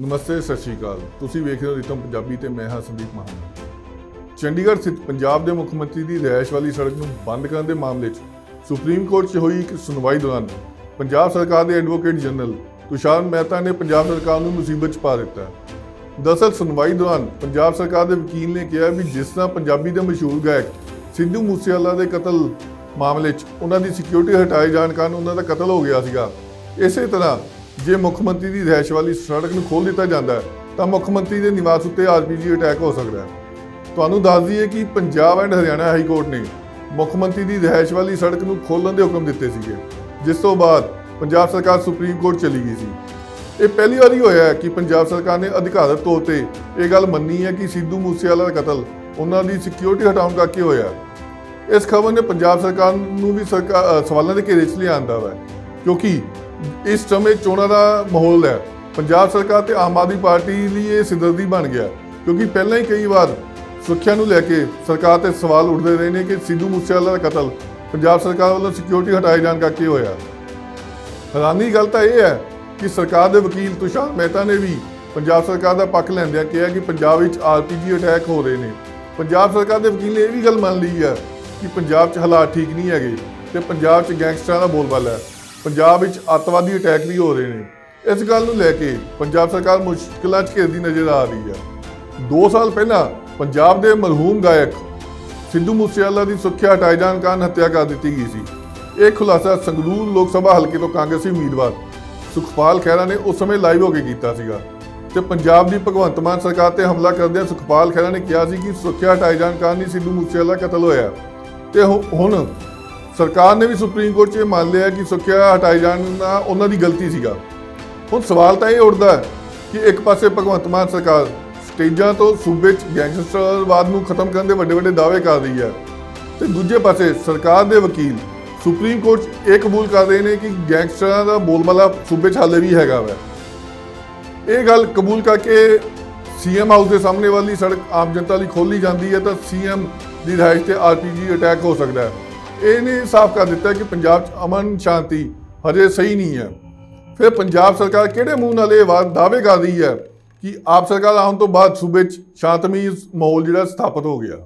ਨਮਸਤੇ, ਸਤਿ ਸ਼੍ਰੀ ਅਕਾਲ। ਤੁਸੀਂ ਵੇਖ ਰਹੇ ਹੋ ਰਿਤਮ ਪੰਜਾਬੀ ਤੇ ਮੈਂ ਹਾਂ ਸੰਦੀਪ ਮਹਾਨ ਚੰਡੀਗੜ੍ਹ ਸਥਿਤ ਪੰਜਾਬ ਦੇ ਮੁੱਖ ਮੰਤਰੀ ਦੀ ਰਿਹਾਇਸ਼ ਵਾਲੀ ਸੜਕ ਨੂੰ ਬੰਦ ਕਰਨ ਦੇ ਮਾਮਲੇ 'ਚ ਸੁਪਰੀਮ ਕੋਰਟ 'ਚ ਹੋਈ ਇੱਕ ਸੁਣਵਾਈ ਦੌਰਾਨ ਪੰਜਾਬ ਸਰਕਾਰ ਦੇ ਐਡਵੋਕੇਟ ਜਨਰਲ ਤੁਸ਼ਾਰ ਮਹਿਤਾ ਨੇ ਪੰਜਾਬ ਸਰਕਾਰ ਨੂੰ ਮੁਸੀਬਤ 'ਚ ਪਾ ਦਿੱਤਾ। ਦਰਅਸਲ ਸੁਣਵਾਈ ਦੌਰਾਨ ਪੰਜਾਬ ਸਰਕਾਰ ਦੇ ਵਕੀਲ ਨੇ ਕਿਹਾ ਵੀ ਜਿਸ ਤਰ੍ਹਾਂ ਪੰਜਾਬੀ ਦੇ ਮਸ਼ਹੂਰ ਗਾਇਕ ਸਿੱਧੂ ਮੂਸੇਵਾਲਾ ਦੇ ਕਤਲ ਮਾਮਲੇ 'ਚ ਉਹਨਾਂ ਦੀ ਸਿਕਿਉਰਿਟੀ ਹਟਾਏ ਜਾਣ ਕਾਰਨ ਉਹਨਾਂ ਦਾ ਕਤਲ ਹੋ ਗਿਆ ਸੀਗਾ, ਇਸੇ ਤਰ੍ਹਾਂ ਜੇ ਮੁੱਖ ਮੰਤਰੀ ਦੀ ਰਿਹਾਇਸ਼ ਵਾਲੀ ਸੜਕ ਨੂੰ ਖੋਲ੍ਹ ਦਿੱਤਾ ਜਾਂਦਾ ਹੈ, ਤਾਂ ਮੁੱਖ ਮੰਤਰੀ ਦੇ ਨਿਵਾਸ ਉੱਤੇ ਆਰਪੀਜੀ ਅਟੈਕ ਹੋ ਸਕਦਾ ਹੈ। ਤੁਹਾਨੂੰ ਦੱਸ ਦਈਏ ਕਿ Punjab and Haryana high court ਨੇ ਮੁੱਖ ਮੰਤਰੀ ਦੀ ਰਿਹਾਇਸ਼ ਵਾਲੀ ਸੜਕ ਨੂੰ ਖੋਲ੍ਹਣ ਦੇ ਹੁਕਮ ਦਿੱਤੇ ਸੀਗੇ, ਜਿਸ ਤੋਂ ਬਾਅਦ ਪੰਜਾਬ ਸਰਕਾਰ ਸੁਪਰੀਮ ਕੋਰਟ ਚਲੀ ਗਈ ਸੀ। ਇਹ ਪਹਿਲੀ ਵਾਰੀ ਹੋਇਆ ਹੈ ਕਿ ਪੰਜਾਬ ਸਰਕਾਰ ਨੇ ਅਧਿਕਾਰਤ ਤੌਰ ਤੇ ਇਹ ਗੱਲ ਮੰਨੀ ਹੈ ਕਿ ਸਿੱਧੂ ਮੂਸੇਵਾਲਾ ਦਾ ਕਤਲ ਉਹਨਾਂ ਦੀ ਸਿਕਿਉਰਿਟੀ ਹਟਾਉਣ ਕਰਕੇ ਹੋਇਆ ਇਸ ਖਬਰ ਨੇ ਪੰਜਾਬ ਸਰਕਾਰ ਨੂੰ ਵੀ ਸਰਕਾਰ ਸਵਾਲਾਂ ਦੇ ਘੇਰੇ 'ਚ ਲਿਆਂਦਾ ਵਾ, ਕਿਉਂਕਿ ਇਸ ਸਮੇਂ ਚੋਣਾਂ ਦਾ ਮਾਹੌਲ ਹੈ। ਪੰਜਾਬ ਸਰਕਾਰ ਤੇ ਆਮ ਆਦਮੀ ਪਾਰਟੀ ਲਈ ਇਹ ਸਿਰਦਰਦੀ ਬਣ ਗਿਆ ਕਿਉਂਕਿ ਪਹਿਲਾਂ ਹੀ ਕਈ ਵਾਰ ਸੁਰੱਖਿਆ ਨੂੰ ਲੈ ਕੇ ਸਰਕਾਰ ਤੇ ਸਵਾਲ ਉੱਠਦੇ ਰਹੇ ਨੇ ਕਿ ਸਿੱਧੂ ਮੂਸੇਵਾਲਾ ਦਾ ਕਤਲ ਪੰਜਾਬ ਸਰਕਾਰ ਵੱਲੋਂ ਸਿਕਿਉਰਿਟੀ ਹਟਾਏ ਜਾਣ ਕਰਕੇ ਹੋਇਆ। ਹੈਰਾਨੀ ਗੱਲ ਤਾਂ ਇਹ ਹੈ ਕਿ ਸਰਕਾਰ ਦੇ ਵਕੀਲ ਤੁਸ਼ਾਰ ਮਹਿਤਾ ਨੇ ਵੀ ਪੰਜਾਬ ਸਰਕਾਰ ਦਾ ਪੱਖ ਲੈਂਦਿਆਂ ਕਿਹਾ ਕਿ ਪੰਜਾਬ ਵਿੱਚ ਆਰਪੀਜੀ ਅਟੈਕ ਹੋ ਰਹੇ ਨੇ। ਪੰਜਾਬ ਸਰਕਾਰ ਦੇ ਵਕੀਲ ਨੇ ਇਹ ਵੀ ਗੱਲ ਮੰਨ ਲਈ ਹੈ ਕਿ ਪੰਜਾਬ 'ਚ ਹਾਲਾਤ ਠੀਕ ਨਹੀਂ ਹੈਗੇ ਤੇ ਪੰਜਾਬ 'ਚ ਗੈਂਗਸਟਰਾਂ ਦਾ ਬੋਲਬਾਲਾ ਹੈ। ਪੰਜਾਬ ਵਿੱਚ ਅੱਤਵਾਦੀ ਅਟੈਕ ਵੀ ਹੋ ਰਹੇ ਨੇ। ਇਸ ਗੱਲ ਨੂੰ ਲੈ ਕੇ ਪੰਜਾਬ ਸਰਕਾਰ ਮੁਸ਼ਕਲਾਂ 'ਚ ਘਿਰਦੀ ਨਜ਼ਰ ਆ ਰਹੀ ਹੈ। 2 ਸਾਲ ਪਹਿਲਾਂ ਪੰਜਾਬ ਦੇ ਮਰਹੂਮ ਗਾਇਕ ਸਿੱਧੂ ਮੂਸੇਵਾਲਾ ਦੀ ਸੁਰੱਖਿਆ ਹਟਾਏ ਜਾਣ ਕਾਰਨ ਹੱਤਿਆ ਕਰ ਦਿੱਤੀ ਗਈ ਸੀ। ਇਹ ਖੁਲਾਸਾ ਸੰਗਰੂਰ ਲੋਕ ਸਭਾ ਹਲਕੇ ਤੋਂ ਕਾਂਗਰਸੀ ਉਮੀਦਵਾਰ ਸੁਖਪਾਲ ਖਹਿਰਾ ਨੇ ਉਸ ਸਮੇਂ ਲਾਈਵ ਹੋ ਕੇ ਕੀਤਾ ਸੀਗਾ ਤੇ ਪੰਜਾਬ ਦੀ ਭਗਵੰਤ ਮਾਨ ਸਰਕਾਰ ਤੇ ਹਮਲਾ ਕਰਦਿਆਂ ਸੁਖਪਾਲ ਖਹਿਰਾ ਨੇ ਕਿਹਾ ਸੀ ਕਿ ਸੁਰੱਖਿਆ ਹਟਾਏ ਜਾਣ ਕਾਰਨ ਹੀ ਸਿੱਧੂ ਮੂਸੇਵਾਲਾ ਕਤਲ ਹੋਇਆ ਤੇ ਹੁ- ਹੁਣ ਸਰਕਾਰ ਨੇ ਵੀ ਸੁਪਰੀਮ ਕੋਰਟ 'ਚ ਇਹ ਮੰਨ ਲਿਆ ਕਿ ਸੁਰੱਖਿਆ ਹਟਾਏ ਜਾਣ ਦਾ ਉਹਨਾਂ ਦੀ ਗਲਤੀ ਸੀਗਾ। ਹੁਣ ਸਵਾਲ ਤਾਂ ਇਹ ਉੱਠਦਾ ਕਿ ਇੱਕ ਪਾਸੇ ਭਗਵੰਤ ਮਾਨ ਸਰਕਾਰ ਸਟੇਜਾਂ ਤੋਂ ਸੂਬੇ 'ਚ ਗੈਂਗਸਟਰਵਾਦ ਨੂੰ ਖਤਮ ਕਰਨ ਦੇ ਵੱਡੇ ਵੱਡੇ ਦਾਅਵੇ ਕਰ ਰਹੀ ਹੈ ਤੇ ਦੂਜੇ ਪਾਸੇ ਸਰਕਾਰ ਦੇ ਵਕੀਲ ਸੁਪਰੀਮ ਕੋਰਟ 'ਚ ਇਹ ਕਬੂਲ ਕਰ ਰਹੇ ਨੇ ਕਿ ਗੈਂਗਸਟਰਾਂ ਦਾ ਬੋਲਬਾਲਾ ਸੂਬੇ 'ਚ ਹਾਲੇ ਵੀ ਹੈਗਾ ਵੈ। ਇਹ ਗੱਲ ਕਬੂਲ ਕਰਕੇ ਸੀਐਮ ਹਾਊਸ ਦੇ ਸਾਹਮਣੇ ਵਾਲੀ ਸੜਕ ਆਮ ਜਨਤਾ ਲਈ ਖੋਲੀ ਜਾਂਦੀ ਹੈ ਤਾਂ ਸੀਐਮ ਦੀ ਰਿਹਾਇਸ਼ ਤੇ ਆਰਪੀਜੀ ਅਟੈਕ ਹੋ ਸਕਦਾ ਹੈ। ਇਹ ਨਹੀਂ ਸਾਫ਼ ਕਰ ਦਿੱਤਾ ਕਿ ਪੰਜਾਬ 'ਚ ਅਮਨ ਸ਼ਾਂਤੀ ਹਜੇ ਸਹੀ ਨਹੀਂ ਹੈ। ਫਿਰ ਪੰਜਾਬ ਸਰਕਾਰ ਕਿਹੜੇ ਮੂੰਹ ਨਾਲ ਇਹ ਵਾ- ਦਾਅਵੇ ਕਰ ਰਹੀ ਹੈ ਕਿ ਆਪ ਸਰਕਾਰ ਆਉਣ ਤੋਂ ਬਾਅਦ ਸੂਬੇ 'ਚ ਸ਼ਾਂਤਮਈ ਮਾਹੌਲ ਜਿਹੜਾ ਸਥਾਪਿਤ ਹੋ ਗਿਆ।